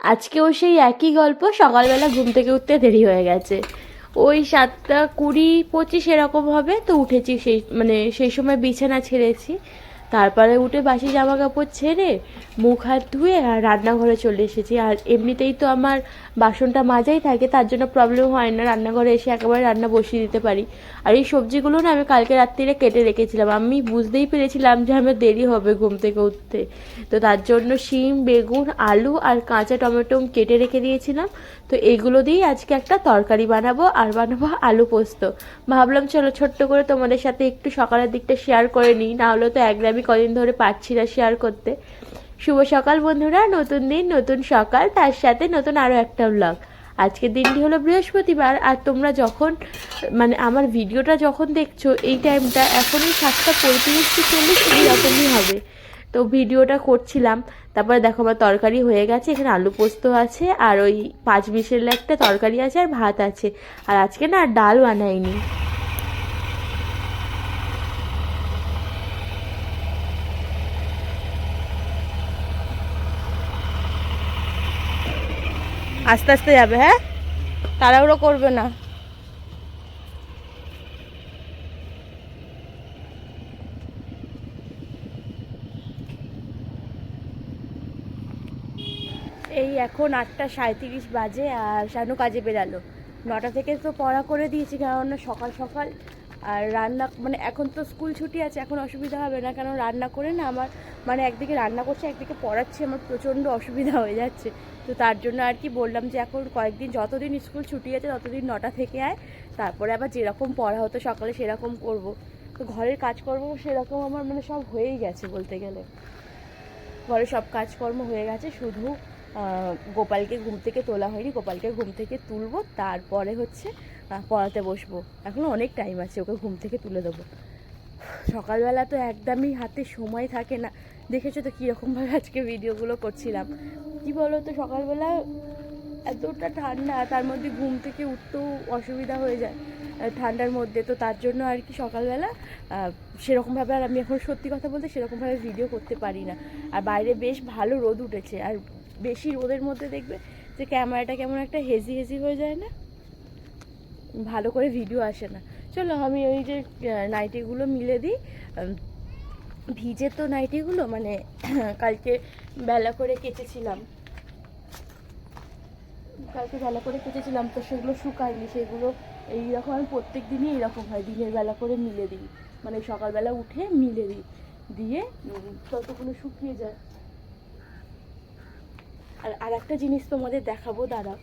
আজকেও সেই একই গল্প সকালবেলা ঘুম থেকে উঠতে দেরি হয়ে গেছে। ওই সাতটা কুড়ি পঁচিশ এরকম হবে, তো উঠেছি সেই মানে সেই সময় বিছানা ছেড়েছি। তারপরে উঠে বাসি জামা কাপড় ছেড়ে মুখ হাত ধুয়ে আর রান্নাঘরে চলে এসেছি। আর এমনিতেই তো আমার বাসনটা মাজাই থাকে, তার জন্য প্রবলেম হয় না, রান্নাঘরে এসে একেবারে রান্না বসিয়ে দিতে পারি। আর এই সবজিগুলো না আমি কালকে রাত্রিরে কেটে রেখেছিলাম। আমি বুঝতেই পেরেছিলাম যে আমার দেরি হবে ঘুম থেকে উঠতে। তো তার জন্য শিম, বেগুন, আলু আর কাঁচা টমেটো কেটে রেখে দিয়েছিলাম। তো এগুলো দিয়েই আজকে একটা তরকারি বানাবো আর বানাবো আলু পোস্ত। ভাবলাম চলো ছোট্ট করে তোমাদের সাথে একটু সকালের দিকটা শেয়ার করে নিই, না হলে তো একদমই কদিন ধরে পাচ্ছি না শেয়ার করতে। শুভ সকাল বন্ধুরা, নতুন দিন, নতুন সকাল, তার সাথে নতুন আরও একটা ব্লগ আজকের দিনটি হলো বৃহস্পতিবার, আর তোমরা যখন মানে আমার ভিডিওটা যখন দেখছ, এই টাইমটা এখনই সাতটা পঁয়ত্রিশ কি চল্লিশ এইরকমই হবে। তো ভিডিওটা করছিলাম, তারপরে দেখো আমার তরকারি হয়ে গেছে, এখানে আলু পোস্ত আছে, আর ওই পাঁচ বিশের একটা তরকারি আছে, আর ভাত আছে। আর আজকে না ডাল বানাইনি। আস্তে আস্তে যাবে হ্যাঁ? তাড়াহুড়ো করবে না। এই এখন আটটা সাঁত্রিশ বাজে আর শানু কাজে বেরালো। নটা থেকে তো পড়া করে দিয়েছি, কেননা সকাল সকাল আর রান্না মানে এখন তো স্কুল ছুটি আছে, এখন অসুবিধা হবে না। কারণ রান্না করে না আমার মানে একদিকে রান্না করছে, একদিকে পড়াচ্ছি, আমার প্রচণ্ড অসুবিধা হয়ে যাচ্ছে। তো তার জন্য আর কি বললাম যে এখন কয়েকদিন, যতদিন স্কুল ছুটি আছে, ততদিন নটা থেকে আয়। তারপরে আবার যেরকম পড়া হতো সকালে সেরকম করব। তো ঘরের কাজকর্ম সেরকম আমার মানে সব হয়েই গেছে বলতে গেলে। ঘরে সব কাজকর্ম হয়ে গেছে, শুধু গোপালকে ঘুম থেকে তোলা হয়নি। গোপালকে ঘুম থেকে তুলবো, তারপরে হচ্ছে পড়াতে বসবো। এখনও অনেক টাইম আছে, ওকে ঘুম থেকে তুলে দেবো। সকালবেলা তো একদমই হাতে সময় থাকে না। দেখেছ তো কীরকমভাবে আজকে ভিডিওগুলো করছিলাম। কি বলো তো সকালবেলা এতটা ঠান্ডা, তার মধ্যে ঘুম থেকে উঠতেও অসুবিধা হয়ে যায় ঠান্ডার মধ্যে। তো তার জন্য আর কি সকালবেলা সেরকমভাবে আর আমি এখন সত্যি কথা বলতে সেরকমভাবে ভিডিও করতে পারি না। আর বাইরে বেশ ভালো রোদ উঠেছে। আর বেশি রোদের মধ্যে দেখবে যে ক্যামেরাটা কেমন একটা হেজি হেজি হয়ে যায় না? ভালো করে ভিডিও আসে না। চলো আমি ওই যে নাইটিগুলো মিলে দিই। ভিজে তো নাইটিগুলো মানে কালকে বেলা করে কেচেছিলাম। কালকে বেলা করে কেচেছিলাম, তো সেগুলো শুকায়নি, সেগুলো এইরকম আমি প্রত্যেক দিনই এরকম হয়, দিনের বেলা করে মিলে দিই। মানে সকালবেলা উঠে মিলে দিই। দিয়ে ততক্ষণে শুকিয়ে যায়। আর আর একটা জিনিস তোমাদের দেখাবো দাঁড়া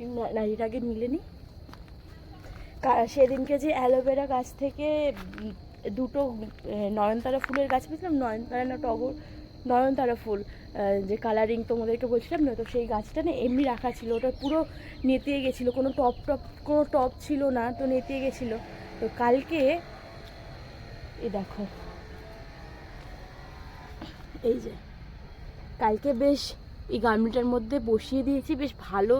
এই না- নাড়িটাকে মিলে নি সেদিনকে যে অ্যালোভেরা গাছ থেকে দুটো নয়নতারা ফুলের গাছ পেয়েছিলাম, নয়নতারা না টগর, নয়নতারা ফুল যে কালারিং তোমাদেরকে বলছিলাম না, তো সেই গাছটা না এমনি রাখা ছিল। ওটা পুরো নেতিয়ে গেছিল, কোনো টপ টপ, কোনো টপ ছিল না, তো নেতিয়ে গেছিল। তো কালকে এ দেখো, এই যে, কালকে বেশ এই গার্মেন্টের মধ্যে বসিয়ে দিয়েছি, বেশ ভালো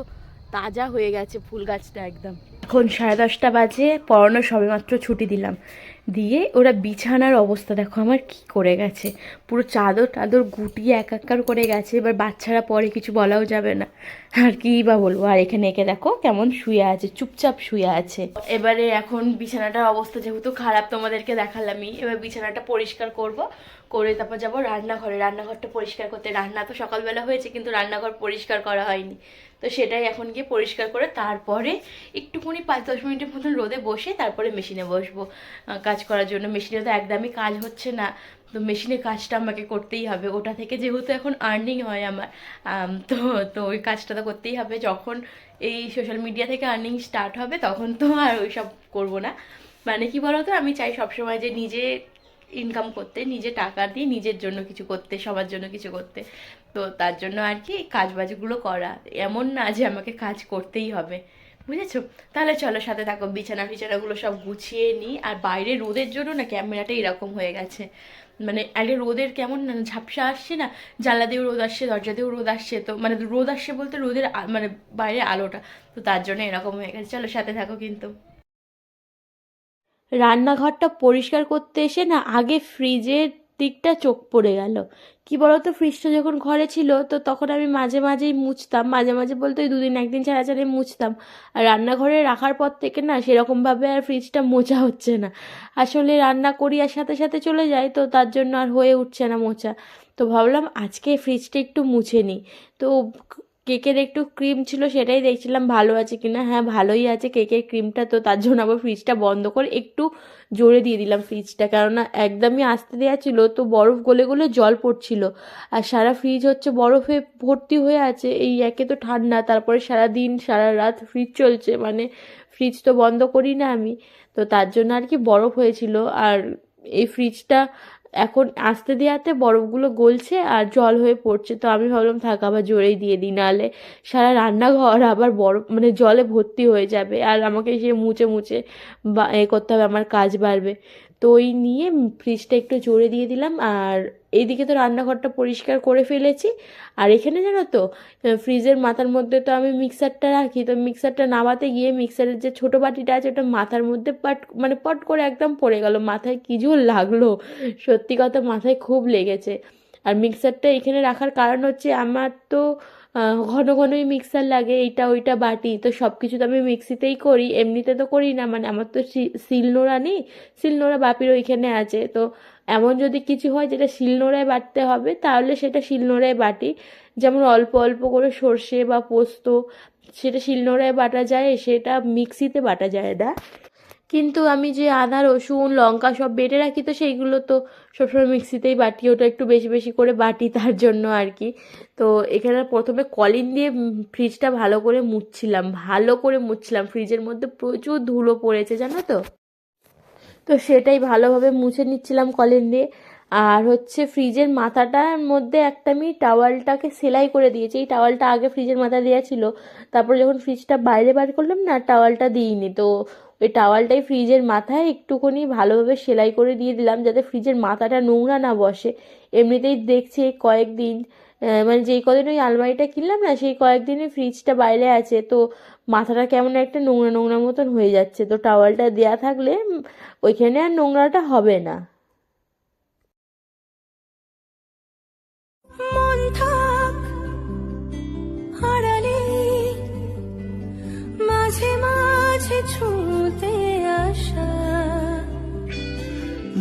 তাজা হয়ে গেছে ফুল গাছটা একদম। এখন সাড়ে দশটা বাজে, পড়ানো সবেমাত্র ছুটি দিলাম। দিয়ে ওরা বিছানার অবস্থা দেখো, আমার কি করে গেছে? পুরো চাদর টাদর গুটিয়ে একাকার করে গেছে, এবার বাচ্চারা পরে কিছু বলাও যাবে না। আর কি বা বলব? আর এখানে একে দেখো, কেমন শুয়ে আছে, চুপচাপ শুয়ে আছে। এবারে এখন বিছানাটার অবস্থা যেহেতু খারাপ, তোমাদেরকে দেখালামই। এবার বিছানাটা পরিষ্কার করব, করে তারপর যাব রান্নাঘরে। রান্নাঘরটা পরিষ্কার করতে, রান্না তো সকালবেলা হয়েছে, কিন্তু রান্নাঘর পরিষ্কার করা হয়নি। তো সেটাই এখন গিয়ে পরিষ্কার করে তারপরে একটুখানি পাঁচ দশ মিনিটের মতন রোদে বসে তারপরে মেশিনে বসবো। কাজ করার জন্য। মেশিনে তো একদমই কাজ হচ্ছে না। তো মেশিনে কাজটা আমাকে করতেই হবে। ওটা থেকে যেহেতু এখন আর্নিং হয় আমার তো তো ওই কাজটা তো করতেই হবে। যখন এই সোশ্যাল মিডিয়া থেকে আর্নিং স্টার্ট হবে, তখন তো আর ওই সব করব না। মানে কি বলতো? আমি চাই সবসময় যে নিজে ইনকাম করতে, নিজে টাকা দিয়ে নিজের জন্য কিছু করতে, সবার জন্য কিছু করতে। তো তার জন্য আর কি কাজ বাজগুলো করা। এমন না যে আমাকে কাজ করতেই হবে। বুঝেছ? তাহলে চলো সাথে থাকো, বিছানা ফিছানাগুলো সব গুছিয়ে নিই। আর বাইরে রোদের জন্য না ক্যামেরাটা এরকম হয়ে গেছে। মানে আগে রোদের কেমন না, ঝাপসা আসছে না? জানলা দিয়েও রোদ আসছে, দরজা দিয়েও রোদ আসছে। তো মানে রোদ আসছে বলতে রোদের মানে বাইরে আলোটা। তো তার জন্য এরকম হয়ে গেছে। চলো সাথে থাকো কিন্তু। রান্নাঘরটা পরিষ্কার করতে এসে না আগে ফ্রিজের দিকটা চোখ পড়ে গেল। কি বলতো, ফ্রিজটা যখন ঘরে ছিল, তো তখন আমি মাঝে মাঝেই মুছতাম। মাঝে মাঝে বলতে ওই দুদিন একদিন ছাড়া ছাড়া মুছতাম। আর রান্নাঘরে রাখার পর থেকে না সেরকমভাবে আর ফ্রিজটা মোছা হচ্ছে না। আসলে রান্না করি আর সাথে সাথে চলে যায়, তো তার জন্য আর হয়ে উঠছে না মোছা। তো ভাবলাম আজকে ফ্রিজটা একটু মুছে নিই। তো কেকের একটু ক্রিম ছিল সেটাই দেখছিলাম, ভালো আছে কিনা? হ্যাঁ ভালোই আছে কেকের ক্রিমটা তো, তার জন্য আবার ফ্রিজটা বন্ধ করে একটু জোরে দিয়ে দিলাম ফ্রিজটা কেননা একদমই আসতে দেওয়া ছিল, তো বরফ গলে গলে জল পড়ছিল। আর সারা ফ্রিজ হচ্ছে বরফে ভর্তি হয়ে আছে, এই একে তো ঠান্ডা, তারপরে সারা দিন সারা রাত ফ্রিজ চলছে মানে ফ্রিজ তো বন্ধ করি না আমি। তো তার জন্য আর কি বরফ হয়েছিল, আর এই ফ্রিজটা এখন আসতে দেওয়াতে বরফগুলো গলছে আর জল হয়ে পড়ছে। তো আমি ভাবলাম, থাক, আবার জোরেই দিয়ে দিই নাহলে সারা রান্নাঘর আবার বরফ মানে জলে ভর্তি হয়ে যাবে আর আমাকে সে মুছে মুছে বা, এ করতে হবে, আমার কাজ বাড়বে। তো ওই নিয়ে ফ্রিজটা একটু জোরে দিয়ে দিলাম আর এইদিকে তো রান্নাঘরটা পরিষ্কার করে ফেলেছি। আর এখানে জানো তো ফ্রিজের মাথার মধ্যে তো আমি মিক্সারটা রাখি। তো মিক্সারটা নামাতে গিয়ে মিক্সারের যে ছোটো বাটিটা আছে, ওটা মাথার মধ্যে পট মানে পট করে একদম পড়ে গেল। মাথায় কী জোর লাগল? সত্যি কথা মাথায় খুব লেগেছে। আর মিক্সারটা এখানে রাখার কারণ হচ্ছে, আমার তো ঘন ঘনই মিক্সার লাগে, এইটা, ওইটা বাটি, তো সব কিছু তো আমি মিক্সিতেই করি, এমনিতে তো করি না মানে আমার তো শিলনোড়া নেই, শিলনোড়া বাপির ওইখানে আছে, তো এমন যদি কিছু হয় যেটা শিলনোড়ায় বাটতে হবে, তাহলে সেটা শিলনোড়ায় বাটি, যেমন অল্প অল্প করে সর্ষে বা পোস্ত, সেটা শিলনোড়ায় বাটা যায়, সেটা মিক্সিতে বাটা যায় না। কিন্তু আমি যে আদা, রসুন, লঙ্কা সব বেটে রাখি, তো সেইগুলো তো সবসময় মিক্সিতেই বাটি, ওটা একটু বেশি বেশি করে বাটি তার জন্য আর কি। তো এখানে প্রথমে কলিন দিয়ে ফ্রিজটা ভালো করে মুছছিলাম, ভালো করে মুছছিলাম। ফ্রিজের মধ্যে প্রচুর ধুলো পড়েছে, জানো তো? তো সেটাই ভালোভাবে মুছে নিচ্ছিলাম কলিন দিয়ে। আর হচ্ছে ফ্রিজের মাথাটার মধ্যে একটা আমি টাওয়ালটাকে সেলাই করে দিয়েছি। এই টাওয়ালটা আগে ফ্রিজের মাথা দেওয়া ছিল, তারপর যখন ফ্রিজটা বাইরে বার করলাম না, টাওয়ালটা দিইনি। তো ওই টাওয়ালটাই ফ্রিজের মাথায় একটুখানি ভালোভাবে সেলাই করে দিয়ে দিলাম যাতে ফ্রিজের মাথাটা নোংরা না বসে। এমনিতেই দেখছি কয়েকদিন মানে যেই কদিন ওই আলমারিটা কিনলাম না, সেই কয়েকদিনই ফ্রিজটা বাইরে আছে, তো মাথাটা কেমন একটা নোংরা নোংরা মতন হয়ে যাচ্ছে। তো টাওয়ালটা দেওয়া থাকলে ওইখানে আর নোংরাটা হবে না।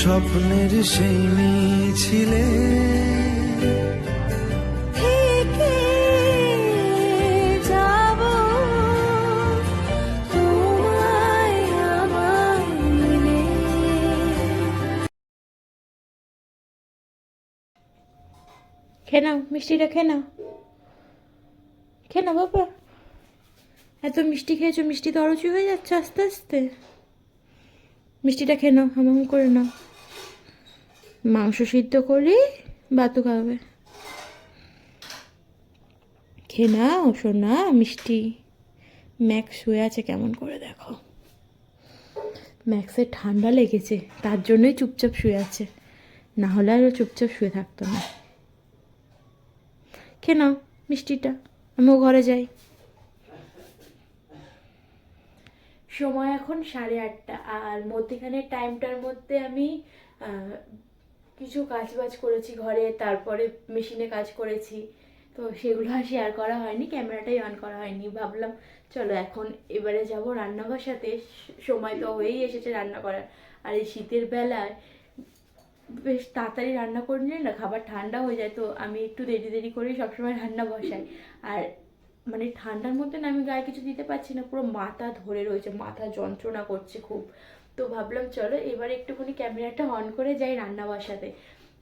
স্বপ্নের সেই মিছিলে। থেকে যাব। তোমায় আমায় মিলে খেয়ে নাও মিষ্টিটা খেয়ে নাও খেয়ে নাও বাবা। এত মিষ্টি খেয়েছো মিষ্টি তো অরুচি হয়ে যাচ্ছে আস্তে আস্তে। মিষ্টিটা খেয়ে নাও, হামাম করে নাও। মাংস সিদ্ধ করে বাতু খাবে খেয়ে নাও, সোনা, মিষ্টি। ম্যাক্স শুয়ে আছে, কেমন করে দেখো। ম্যাক্সের ঠান্ডা লেগেছে, তার জন্যই চুপচাপ শুয়ে আছে। না হলে আরও চুপচাপ শুয়ে থাকতো না। খেয়ে নাও মিষ্টিটা, আমিও ঘরে যাই। সময় এখন সাড়ে আটটা। আর মধ্যেখানে টাইমটার মধ্যে আমি কিছু কাজ বাজ করেছি ঘরে, তারপরে মেশিনে কাজ করেছি। তো সেগুলো আর শেয়ার করা হয়নি ক্যামেরাটাই অন করা হয়নি। ভাবলাম, চলো এখন এবারে যাব রান্না বসাতে সময় তো হয়েই এসেছে রান্না করার। আর এই শীতের বেলায় বেশ তাড়াতাড়ি রান্না করে নিলে না, খাবার ঠান্ডা হয়ে যায়। তো আমি একটু দেরি দেরি করেই সবসময় রান্না বসাই। আর মানে ঠান্ডার মধ্যে না আমি গায়ে কিছু দিতে পারছি না, পুরো মাথা ধরে রয়েছে, মাথা যন্ত্রণা করছে খুব। তো ভাবলাম চলো এবার একটুখানি ক্যামেরাটা অন করে যাই রান্না বসাতে।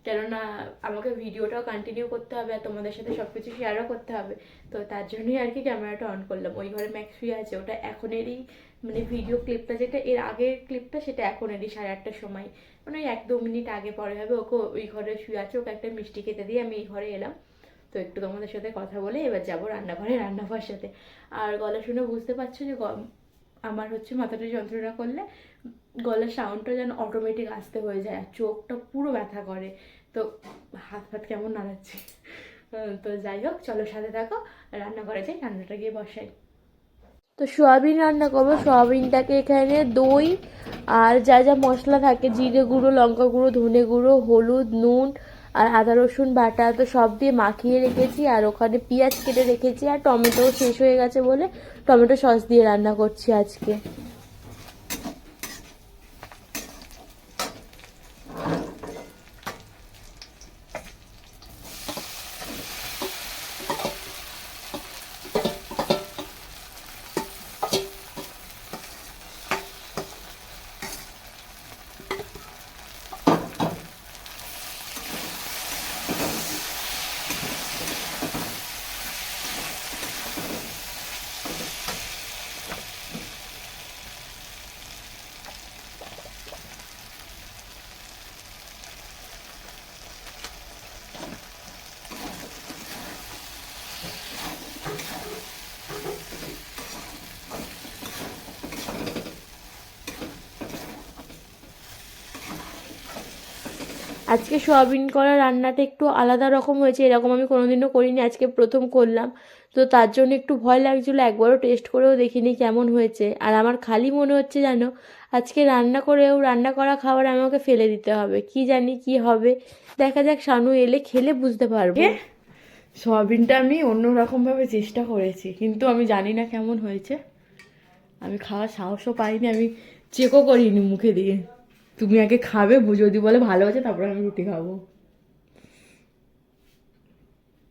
কেননা আমাকে ভিডিওটাও কন্টিনিউ করতে হবে আর তোমাদের সাথে সব কিছু শেয়ারও করতে হবে। তো তার জন্যই আর কি ক্যামেরাটা অন করলাম। ওই ঘরে ম্যাক্স শুয়ে আছে, ওটা এখনেরই মানে ভিডিও ক্লিপটা যেটা, এর আগের ক্লিপটা সেটা এখনেরই সাড়ে আটটার সময়। মানে ওই এক দু মিনিট আগে পরে হবে, ওকে ওই ঘরে শুয়ে আছে, ওকে একটা মিষ্টি খেতে দিয়ে আমি এই ঘরে এলাম। তো একটু তোমাদের সাথে কথা বলে এবার যাব রান্নাঘরে রান্না বসাতে আর গলা শুনে বুঝতে পারছ যে আমার হচ্ছে মাথাটা যন্ত্রণা করলে গলার সাউন্ডটা যেন অটোমেটিক আসতে হয়ে যায় আর চোখটা পুরো ব্যথা করে। তো হাত ফাত কেমন নাড়াচ্ছে? তো যাই হোক, চলো সাথে থাকো রান্না করে যাই, রান্নাটা গিয়ে বসাই। তো সোয়াবিন রান্না করব, সোয়াবিনটাকে এখানে দই আর যা যা মশলা থাকে, জিরে গুঁড়ো, লঙ্কা গুঁড়ো, ধনে গুঁড়ো, হলুদ, নুন আর আদা, রসুন, বাটা তো সব দিয়ে মাখিয়ে রেখেছি, আর ওখানে পেঁয়াজ কেটে রেখেছি, আর টমেটো শেষ হয়ে গেছে বলে টমেটো সস দিয়ে রান্না করছি আজকে। আজকে সোয়াবিন করা রান্নাটা একটু আলাদা রকম হয়েছে, এরকম আমি কোনোদিনও করিনি, আজকে প্রথম করলাম। তো তার জন্য একটু ভয় লাগছিল, একবারও টেস্ট করেও দেখিনি কেমন হয়েছে। আর আমার খালি মনে হচ্ছে জানো, আজকে রান্না করেও রান্না করা খাবার আমাকে ফেলে দিতে হবে, কি জানি কি হবে। দেখা যাক শানু এলে খেলে বুঝতে পারব। সোয়াবিনটা আমি অন্যরকমভাবে চেষ্টা করেছি, কিন্তু আমি জানি না কেমন হয়েছে। আমি খাওয়ার সাহসও পাইনি, আমি চেকও করিনি মুখে দিয়ে। তুমি আগে খাবে যদি বলে ভালো আছে তারপরে আমি রুটি খাব।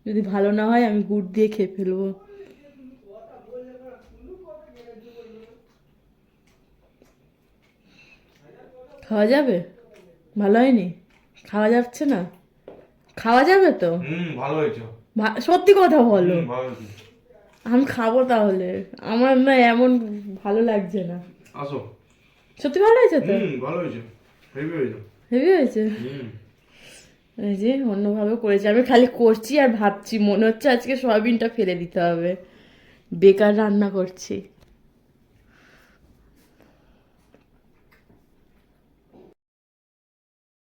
যদি ভালো না হয় আমি গুড় দিয়ে খেয়ে ফেলব। খাওয়া যাবে? ভালো হয়নি? খাওয়া যাচ্ছে না? খাওয়া যাবে তো? ভালো হয়েছে। ভা- সত্যি কথা বলো। আমি খাব তাহলে। আমার না এমন ভালো লাগছে না। আসো। সত্যি ভালো হয়েছে তো? ভালো হয়েছে। হেভি হয়েছে? এই যে অন্যভাবে করেছি। আমি খালি করছি আর ভাবছি মনে হচ্ছে আজকে সয়াবিনটা ফেলে দিতে হবে। বেকার রান্না করছি।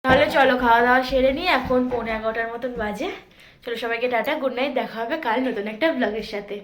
তাহলে চলো খাওয়া দাওয়া সেরে নিয়ে এখন পৌনে এগারোটার মতন বাজে। চলো সবাইকে টাটা গুড নাইট দেখা হবে কাল নতুন একটা ব্লগের সাথে।